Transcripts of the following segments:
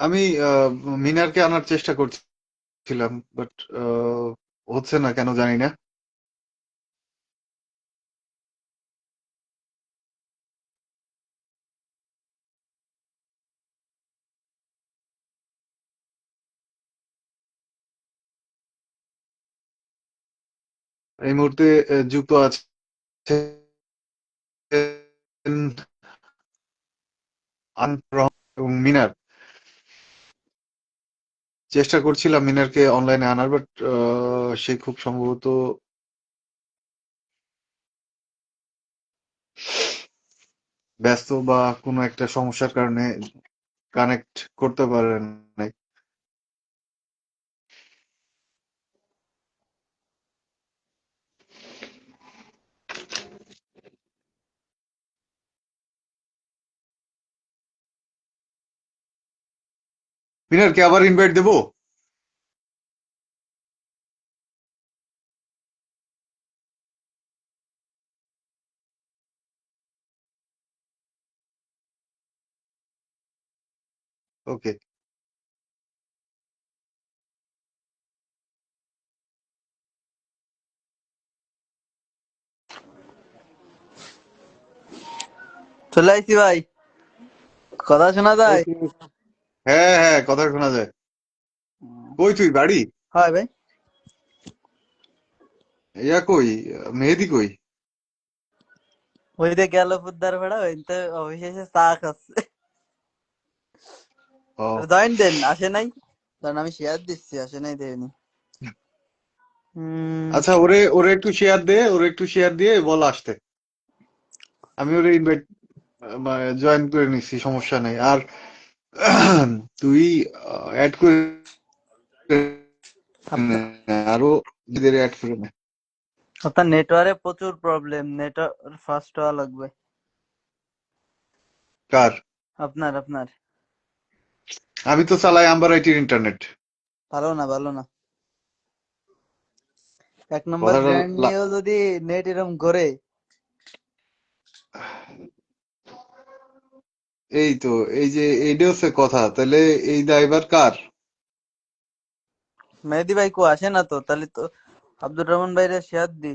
আমি মিনারকে আনার চেষ্টা করছিলাম বাট হচ্ছে না, কেন জানি না। এই মুহূর্তে যুক্ত আছে। এবং মিনার। চেষ্টা করছিলাম মিনারকে অনলাইনে আনার বাট সে খুব সম্ভবত ব্যস্ত বা কোনো একটা সমস্যার কারণে কানেক্ট করতে পারেন নাই। মিনারকে আবার ইনভাইট দেবো ওকে চলে আইছি ভাই কথা শোনা যায় হ্যাঁ হ্যাঁ কথা শোনা যায়। কই তুই বাড়ি? হয় ভাই। ইয়া কই? মেহেদি কই? ওই যে গেল ফুদ্দার ভাড়া ওইতে অবশেষে চা খাচ্ছে। ও। জয়েন দেন আসে নাই? কারণ আমি শেয়ার দিচ্ছি আসে নাই দেয়নি। আচ্ছা ওরে ওরে একটু শেয়ার দে ওরে একটু শেয়ার দিয়ে বল আসতে। আমি ওরে ইনভাইট জয়েন করে নিচ্ছি সমস্যা নেই। আর তুই অ্যাড করে আরও নিজেদের অ্যাড করে নে। আপনার নেটওয়ার্কে প্রচুর প্রবলেম নেটওয়ার্ক ফাস্ট হওয়া লাগবে। কার? আপনার আপনার। আমি তো চালাই আম্বার আইটির ইন্টারনেট ভালো না ভালো না। এক নম্বর ব্র্যান্ড নিয়েও যদি নেট এরকম করে এই তো, এই যে এইটা হচ্ছে কথা, তাহলে এই দায়ভার কার? মেহেদি ভাই কো, আসে না তো? তাহলে তো আব্দুর রহমান ভাইরে শেয়ার দি।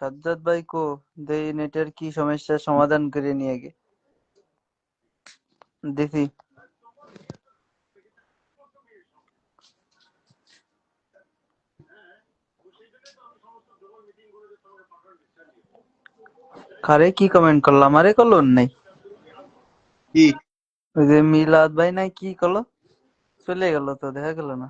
সাজ্জাদ ভাই কো দেই নেটের কি সমস্যার সমাধান করে নিয়ে গে। দেখি। কারে কি কমেন্ট করলাম? আরে করল নাই। কি? ওই যে মিলাদ ভাই নাই কি করল? চলে গেল তো দেখা গেল না।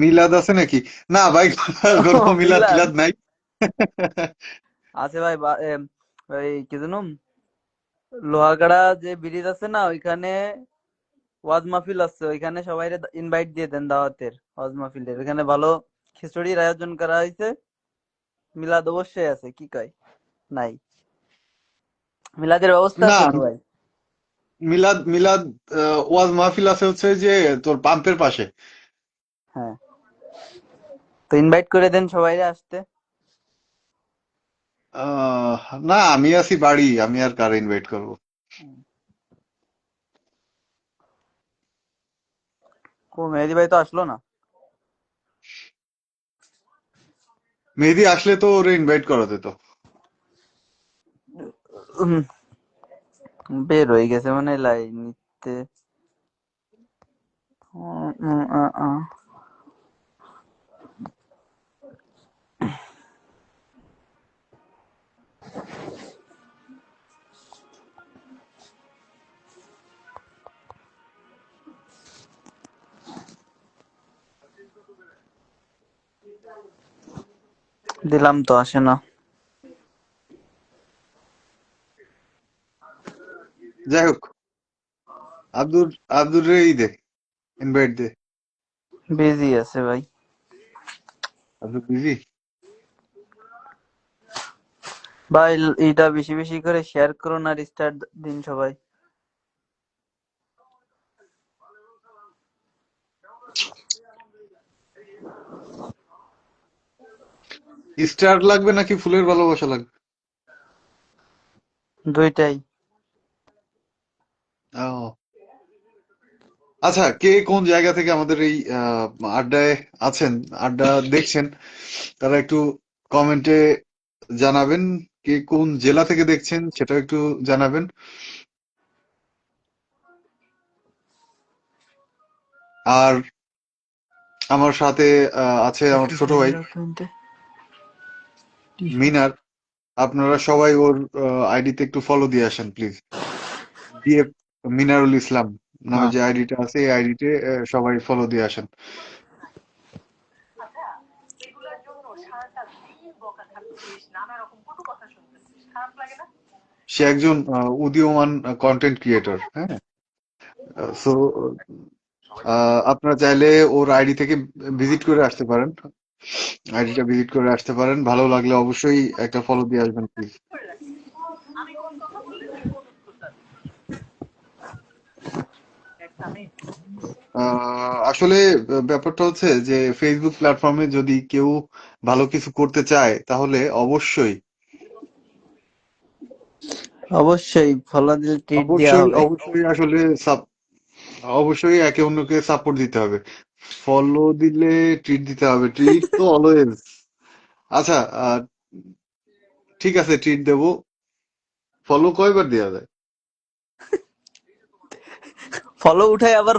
মিলাদ আছে নাকি? না ভাই মিলাদ মিলাদ। নাই। আছে ভাই ওই কি জানুম লোহাগাড়া যে ব্রিজ আছে না ওইখানে ওয়াজ মাহফিল আছে ওইখানে সবাই ইনভাইট দিয়ে দেন দাওয়াতের ওয়াজ মাহফিলের। ওইখানে ভালো খিচুড়ির আয়োজন করা হয়েছে। মিলাদ অবশ্যই আছে কি কয়? নাই। মিলাদের ব্যবস্থা। ভাই। মিলাদ মিলাদ ওয়াজ মাহফিল আছে হচ্ছে যে তোর পাম্পের পাশে। হ্যাঁ। তো ইনভাইট করে দেন সবাই আসতে। না আমি আছি বাড়ি আমি আর কার ইনভাইট করব? ও মেহেদি ভাই তো আসলো না? মেহেদি আসলে তো ওরে ইনভাইট করা যেত উম, বের হয়ে গেছে মানে লাইন নিতে উম, উম, আ, আ। দিলাম তো আসে না যাই হোক আব্দুর আব্দুর রেই দে ইনভাইট দে। বিজি আছে ভাই। আব্দুর বিজি ভাই এটা বেশি বেশি করে শেয়ার করুন আর স্টার দিন সবাই। স্টার লাগবে নাকি ফুলের ভালোবাসা লাগবে? দুইটাই। আচ্ছা কে কোন জায়গা থেকে আমাদের এই আড্ডায় আছেন? আড্ডা দেখছেন? তারা একটু কমেন্টে জানাবেন কে কোন জেলা থেকে দেখছেন সেটাও একটু জানাবেন। আর আমার সাথে আছে আমার ছোট ভাই। মিনার আপনারা সবাই ওর আইডিতে একটু ফলো দিয়ে আসেন প্লিজ ডিএফ মিনারুল ইসলাম নামে। যে আইডিটা আছে এই আইডিতে সবাই ফলো দিয়ে আসেন। আচ্ছা এগুলোর জন্য সারাটা দিন বকা খাচ্ছিস নানা রকম কটু কথা শুনতেছিস খারাপ লাগে না? সে একজন আহ, উদীয়মান কন্টেন্ট ক্রিয়েটর হ্যাঁ? সো আপনারা চাইলে ওর আইডি থেকে ভিজিট করে আসতে পারেন। আইডিটা ভিজিট করে আসতে পারেন। ভালো লাগলে অবশ্যই একটা ফলো দিয়ে আসবেন প্লিজ করে রাখিস আমি কোন কথা বললে তুই কোন উত্তর একটা মেয়ে আসলে ব্যাপারটা হচ্ছে যে ফেসবুক প্ল্যাটফর্মে যদি কেউ ভালো কিছু করতে চায় তাহলে অবশ্যই। অবশ্যই ফলো অবশ্যই আসলে অবশ্যই একে অন্যকে সাপোর্ট দিতে হবে। ফলো দিলে ট্রিট দিতে হবে। ট্রিট তো অলওয়েজ আচ্ছা ঠিক আছে ট্রিট দেবো। ফলো কয়বার দেওয়া যায়? ফলো উঠায় আবার